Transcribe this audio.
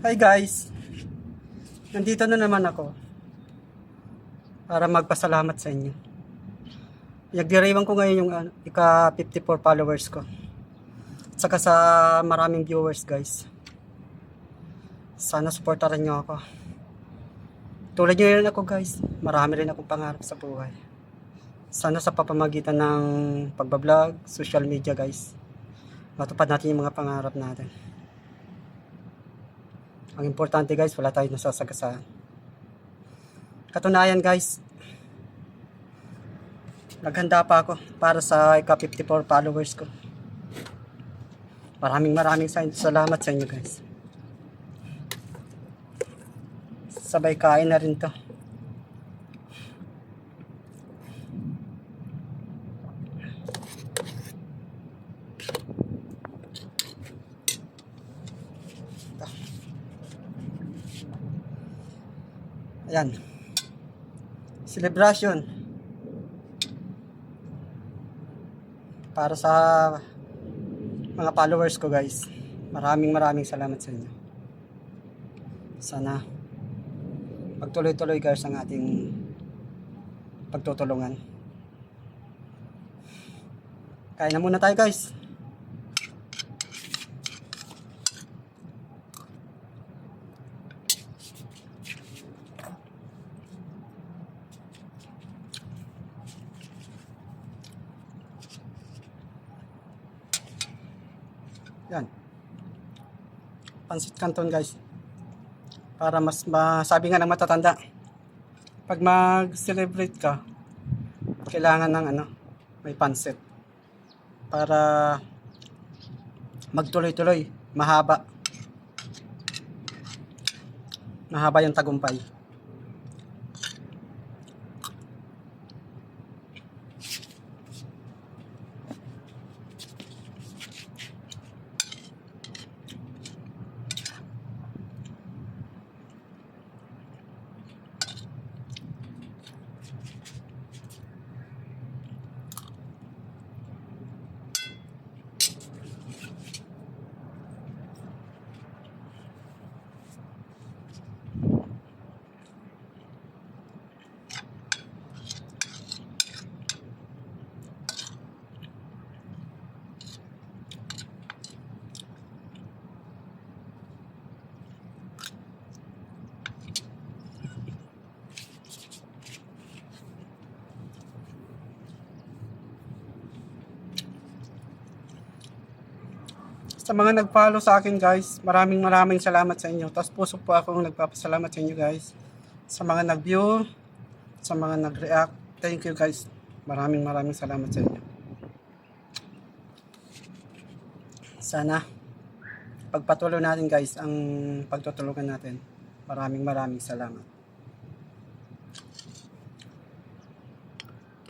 Hi guys! Nandito na naman ako para magpasalamat sa inyo. Nagdiriwang ko ngayon yung ano, ika 54 followers ko. At saka sa maraming viewers guys. Sana supportaran nyo ako. Tulad nyo rin ako guys. Marami rin akong pangarap sa buhay. Sana sa papamagitan ng pagbablog, social media guys. Matupad natin yung mga pangarap natin. Ang importante guys, wala tayong nasasagasaan. Katunayan guys, naghanda pa ako para sa ika-54 followers ko. Maraming maraming sa- salamat sa inyo guys. Sabay kain na rin to. Ayan. Celebration. Para sa mga followers ko guys. Maraming maraming salamat sa inyo. Sana magtuloy-tuloy guys ang ating pagtutulungan. Kain na muna tayo guys. Yan. Pansit canton guys. Para mas masabi nga ng matatanda. Pag mag-celebrate ka, kailangan ng ano, may pansit. Para magtuloy-tuloy, mahaba. Mahaba yung tagumpay. Sa mga nag-follow sa akin guys, maraming maraming salamat sa inyo. Tapos puso po akong nagpapasalamat sa inyo guys. Sa mga nag-view, sa mga nag-react, thank you guys. Maraming maraming salamat sa inyo. Sana pagpatuloy natin guys ang pagtutulungan natin. Maraming maraming salamat.